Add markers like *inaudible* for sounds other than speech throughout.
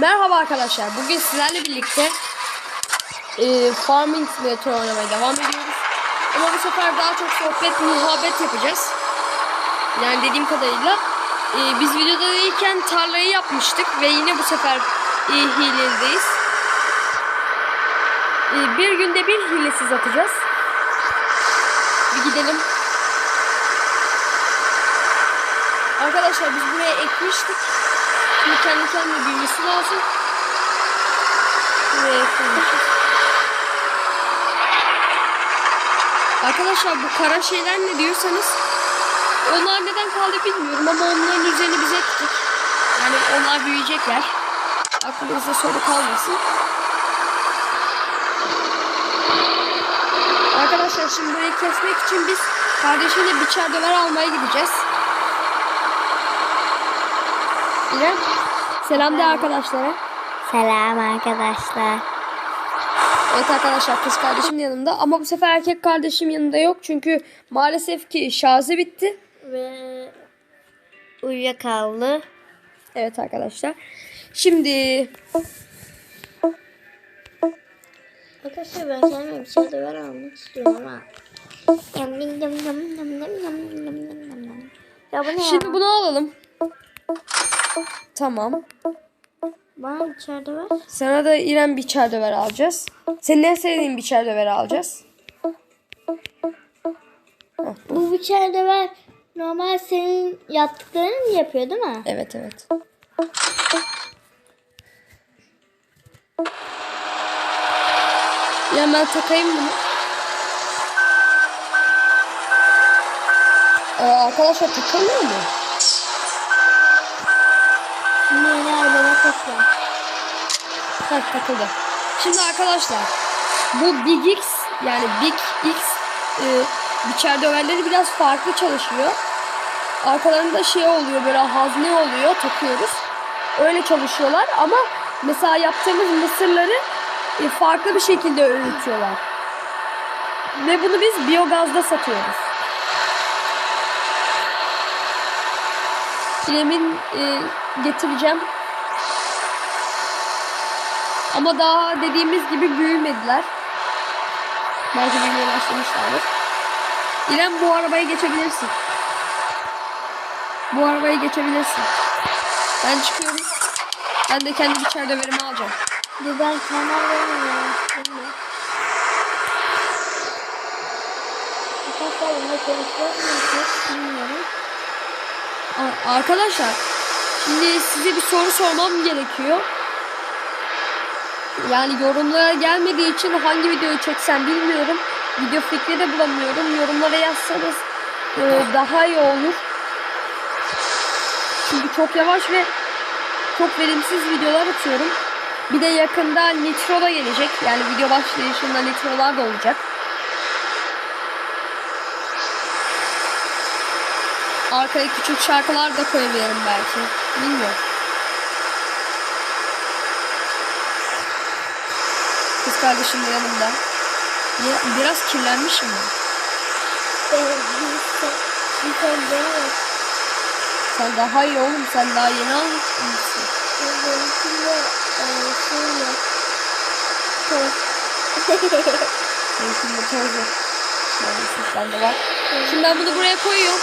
Merhaba arkadaşlar. Bugün sizlerle birlikte e, Farming Simulator oynamaya devam ediyoruz. Ama bu sefer daha çok sohbet, muhabbet yapacağız. Yani dediğim kadarıyla e, biz videoda değilken tarlayı yapmıştık ve yine bu sefer e, hiledeyiz. E, bir günde bir hilesiz atacağız. Bir gidelim. Arkadaşlar biz buraya ekmiştik. Şimdi kendi kendine büyümesi lazım. Buraya. Arkadaşlar bu kara şeyler ne diyorsanız onlar neden kaldı bilmiyorum ama onların üzerine biz ektik. Yani onlar büyüyecekler. Aklınızda soru kalmasın. Arkadaşlar şimdi burayı kesmek için biz kardeşimle biçer döver almaya gideceğiz. İrem selam de arkadaşlara. Selam arkadaşlar. Evet arkadaşlar kız kardeşim yanımda ama bu sefer erkek kardeşim yanında yok çünkü maalesef ki şarjı bitti. Ve uyuyakaldı. Evet arkadaşlar. Şimdi Arkadaşlar ben kendime bir şey de ver almak istiyorum ama. Yam yam yam yam yam yam yam yam yam yam yam. Ya bu ne şimdi ya? bunu alalım. Tamam. Bana içeride ver. Sana da İrem biçer döver alacağız. Senin en sevdiğin biçer döver alacağız. Bu içeride ver. Normal senin yaptıklarını mı yapıyor değil mi? Evet evet. Ya ben takayım bunu. Ee, arkadaşlar takılmıyor mu? Şimdi yeni takıyorum. Heh, takıldı. Şimdi arkadaşlar bu Big X yani Big X e, biçer döverleri biraz farklı çalışıyor. Arkalarında şey oluyor böyle hazne oluyor takıyoruz. Öyle çalışıyorlar ama mesela yaptığımız mısırları e, farklı bir şekilde öğütüyorlar. Ve bunu biz biyogazda satıyoruz. Filemin e, getireceğim. Ama daha dediğimiz gibi büyümediler. Belki büyümeye başlamışlardır. İrem bu arabaya geçebilirsin. Bu arabayı geçebilirsin. Ben çıkıyorum. Ben de kendi biçer döverimi alacağım. Dur ben? Bilmiyorum. Aa, Arkadaşlar şimdi size bir soru sormam gerekiyor. Yani yorumlara gelmediği için hangi videoyu çeksem bilmiyorum. Video fikri de bulamıyorum. Yorumlara yazsanız e, daha iyi olur. Çünkü çok yavaş ve çok verimsiz videolar atıyorum. Bir de yakında Nitro da gelecek. Yani video başlayışında Nitro'lar da olacak. Arkaya küçük şarkılar da koyabilirim belki. Bilmiyorum. Kız kardeşim de yanımda. Ya- Biraz kirlenmişim ben. Sen daha iyi oğlum. Sen daha yeni almışsın. Benimkinde. Toz. Tozlu. Maalesef bende var. Şimdi ben bunu buraya koyuyorum.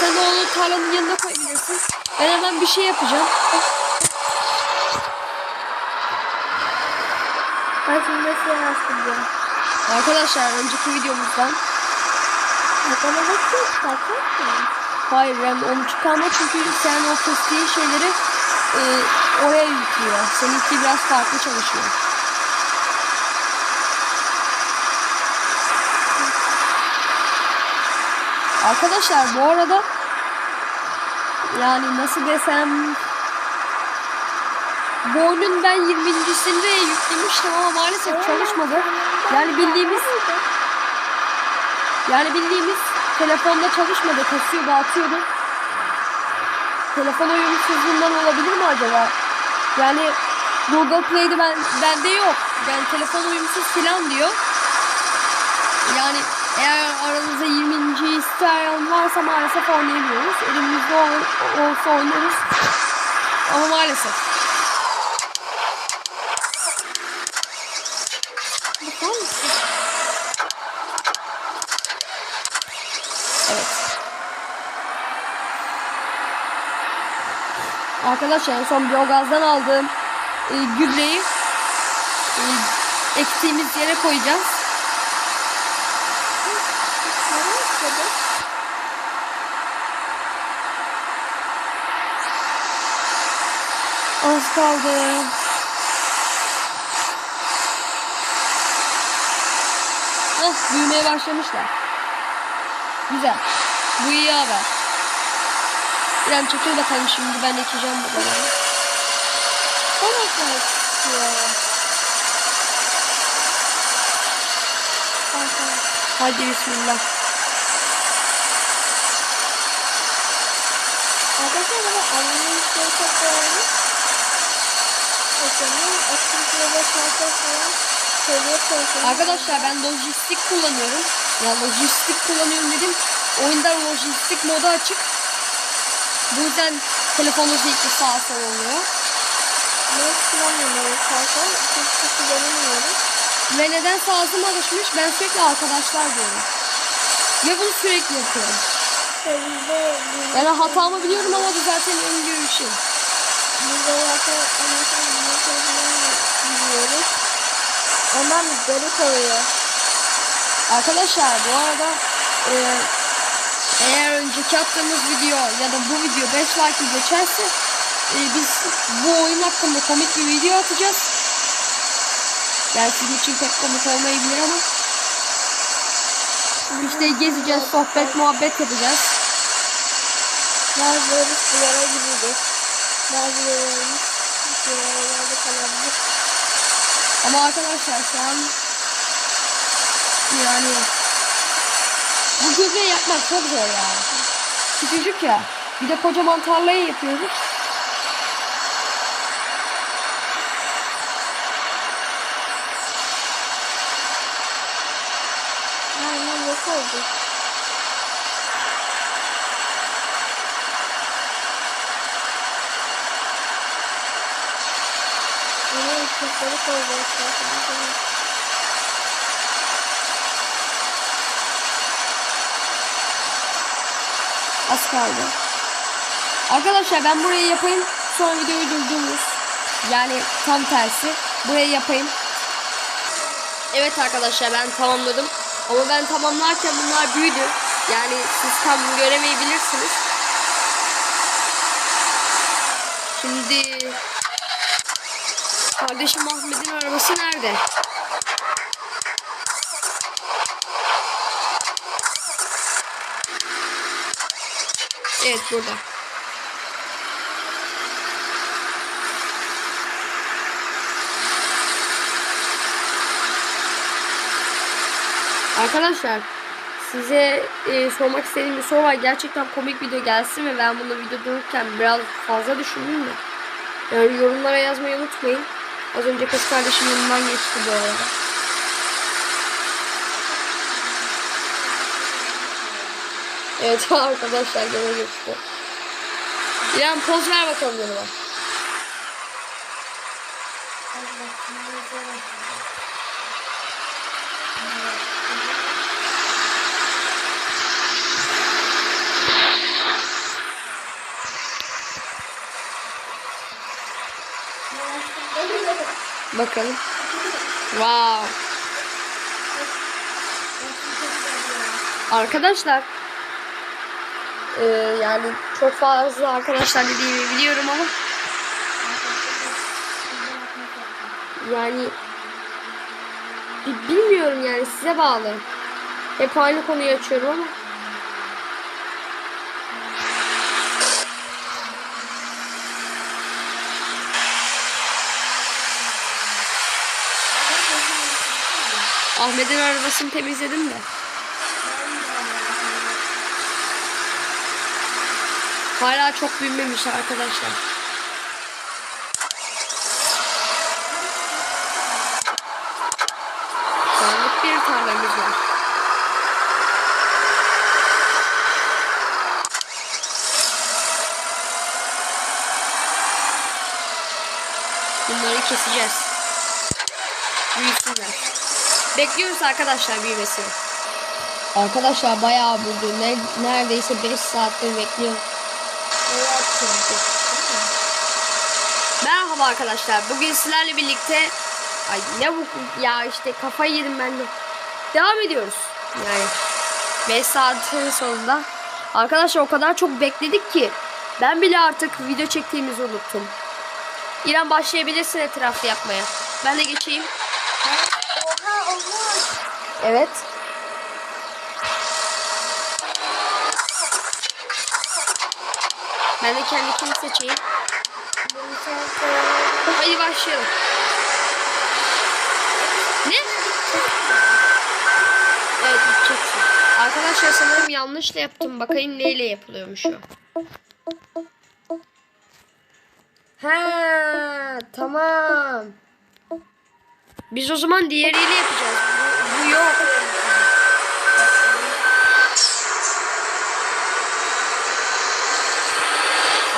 Sen de onu tarlanın yanına koyabilirsin. Ben hemen bir şey yapacağım. Ben şimdi yansıtacağım? Arkadaşlar önceki videomuzdan Bakana bakıyor. Bakıyor musun? Hayır yani onu çıkarma çünkü sen o kestiğin şeyleri e, oraya yüklüyor. Seninki biraz farklı çalışıyor. Arkadaşlar bu arada yani nasıl desem bu oyunun ben 20.sinde yüklemiştim ama maalesef çalışmadı. Yani bildiğimiz yani bildiğimiz telefonda çalışmadı. Kasıyor dağıtıyordu. Telefon uyumsuzluğundan olabilir mi acaba? Yani Google Play'de ben, bende yok. Yani telefon uyumsuz filan diyor. Yani eğer aranızda 20. isteyen varsa maalesef oynayamıyoruz. Elimizde ol, olsa oynarız. Ama maalesef. Arkadaşlar en son biyogazdan aldığım e, gübreyi e, ektiğimiz yere koyacağız. Az kaldı. Hah büyümeye başlamışlar. Güzel. Bu iyi haber. İrem çekil bakalım şimdi ben ekeceğim bunu. Ben ekmek istiyorum. Hadi bismillah. Arkadaşlar bana annemin isteği çok beğendim. Ekmeğin akıntıyla çalışıyor falan. Arkadaşlar ben lojistik kullanıyorum. Ya lojistik kullanıyorum dedim. Oyunda lojistik modu açık. Bu yüzden telefonda sürekli sağa sola oluyor. Ne kullanmıyorum kanka. Çok çok kullanamıyorum. Ve nedense ağzım alışmış. Ben sürekli arkadaşlar diyorum. Ve bunu sürekli yapıyorum. Yani hatamı biliyorum ama düzeltemiyorum gibi bir şey. Bizde zaten anlaşılan bir telefonunu biliyoruz. Ondan garip oluyor. Arkadaşlar bu arada e, eğer önceki attığımız video ya da bu video 5 like geçerse e, biz bu oyun hakkında komik bir video atacağız. Yani sizin için pek komik olmayabilir ama işte gezeceğiz, sohbet, muhabbet yapacağız. Bazıları sulara gidiyor. Bazıları sulara kalabilir. Ama arkadaşlar şu an yani bu gübre yapmak çok zor ya. Küçücük ya. Bir de kocaman tarlayı yapıyoruz. Aynen yok oldu. Yine kızları koyacağız Az kaldı. Arkadaşlar ben burayı yapayım. Sonra videoyu durdururuz. Yani tam tersi. Burayı yapayım. Evet arkadaşlar ben tamamladım. Ama ben tamamlarken bunlar büyüdü. Yani siz tam göremeyebilirsiniz. Şimdi kardeşim Ahmet'in arabası nerede? Evet burada. Arkadaşlar size e, sormak istediğim bir soru var. Gerçekten komik video gelsin ve ben bunu video dururken biraz fazla düşündüm de. Yani yorumlara yazmayı unutmayın. Az önce kız kardeşim yanından geçti bu arada. Evet *laughs* arkadaşlar gene geçti. İrem poz ver bakalım yanıma. Bakalım. Wow. Arkadaşlar ee, yani çok fazla arkadaşlar dediğimi biliyorum ama yani bi- bilmiyorum yani size bağlı. Hep aynı konuyu açıyorum ama Ahmet'in arabasını temizledim de. Hala çok büyümemiş arkadaşlar. Sandık bir tarlamız var. Bunları keseceğiz. Büyüsünler. Bekliyoruz arkadaşlar büyümesini. Arkadaşlar bayağı büyüdü. Ne, neredeyse 5 saattir bekliyorum. Merhaba arkadaşlar. Bugün sizlerle birlikte ay ne bu ya işte kafayı yedim ben de. Devam ediyoruz. Yani 5 saatin sonunda. Arkadaşlar o kadar çok bekledik ki ben bile artık video çektiğimizi unuttum. İrem başlayabilirsin etrafı yapmaya. Ben de geçeyim. Evet. Ben de seçeyim. Bunu sen koyalım. Hadi başlayalım. Ne? Evet gideceksin. Arkadaşlar sanırım yanlışla yaptım. Bakayım neyle yapılıyormuş o. Ha tamam. Biz o zaman diğeriyle yapacağız. Bu, bu yok.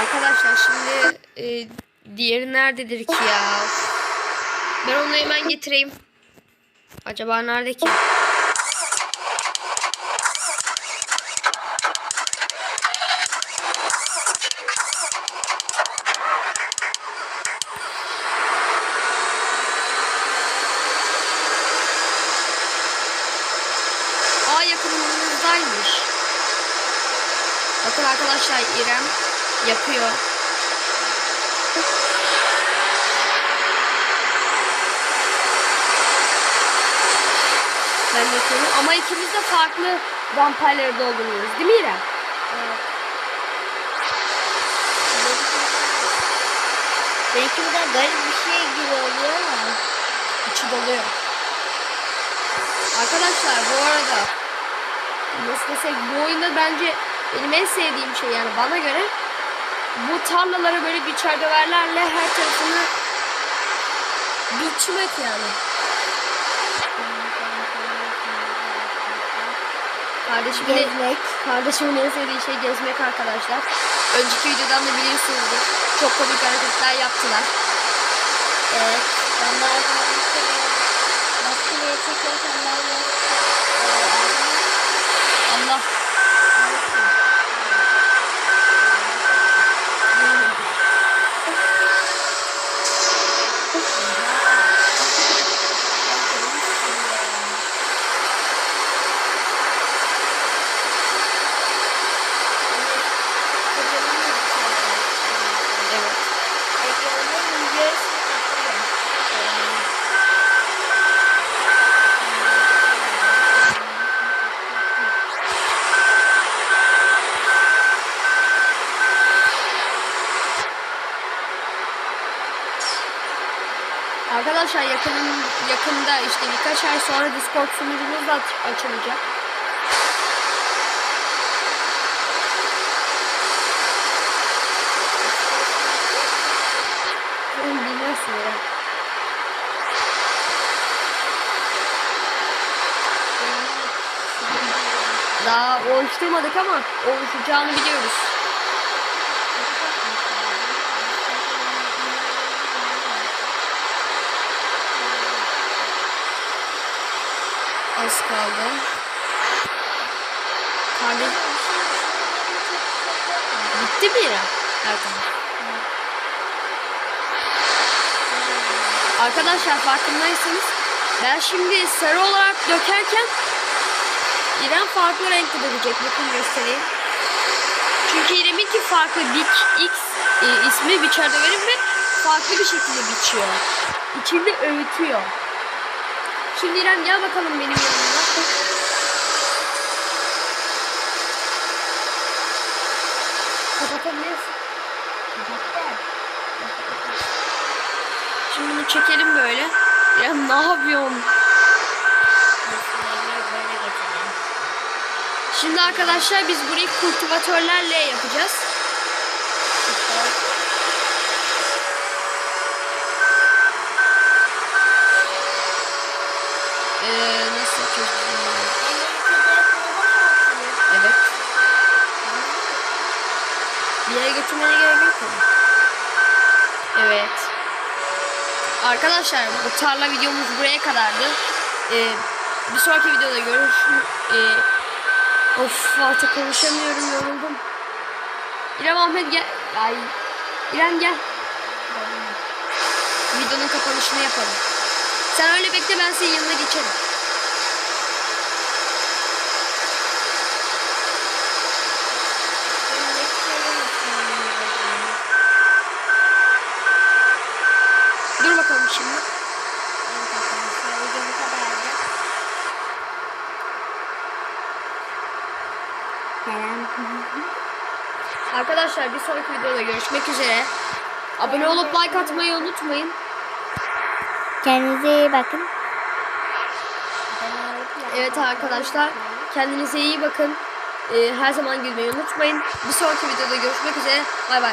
Arkadaşlar şimdi e, diğeri nerededir ki ya? Ben onu hemen getireyim. Acaba nerede ki? Aa yakınımızdaymış. Bakın arkadaşlar İrem yapıyor. Yapıyorum ama ikimiz de farklı vampirleri dolduruyoruz değil mi İrem? Belki bu da garip bir şey gibi oluyor ama. İçi doluyor. Arkadaşlar bu arada nasıl desek bu oyunda bence benim en sevdiğim şey yani bana göre bu tarlaları böyle biçer döverlerle her tarafını biçmek yani. Kardeşimin, Gezmek. kardeşimin en sevdiği şey gezmek arkadaşlar. Önceki videodan da biliyorsunuzdur. Çok komik hareketler yaptılar. Evet. Ben bir kere başka bir yere çekerken ben de Allah. Evet. Arkadaşlar yakın, yakında işte birkaç ay sonra Discord sunucumuz da aç- açılacak. Sen Bilmiyorsun ya. Daha oluşturmadık ama oluşacağını biliyoruz. Az kaldı. Kardeş... Bitti mi ya? Evet. Arkadaşlar farkındaysanız ben şimdi sarı olarak dökerken İrem farklı renkte dökecek. Bakın göstereyim. Çünkü İrem'inki farklı. Big X e, ismi biçer döverim ve farklı bir şekilde biçiyor. İçinde öğütüyor. Şimdi İrem gel bakalım benim yanıma. Kapatabilirsin. Şimdi bunu çekelim böyle. İrem ne yapıyorsun? Şimdi arkadaşlar biz burayı kultivatörlerle yapacağız. Nasıl bunu? Evet. Bir yere götürmene gerek yok mu? Evet. arkadaşlar bu tarla videomuz buraya kadardı. Ee, bir sonraki videoda görüşürüz. Ee, of artık konuşamıyorum yoruldum. İrem Ahmet gel. Ay. İrem gel. Videonun kapanışını yapalım. Sen öyle bekle ben senin yanına geçerim. Dur bakalım şimdi. Arkadaşlar bir sonraki videoda görüşmek üzere. Abone olup like atmayı unutmayın. Kendinize iyi bakın. Evet arkadaşlar kendinize iyi bakın. Ee, her zaman gülmeyi unutmayın. Bir sonraki videoda görüşmek üzere. Bay bay.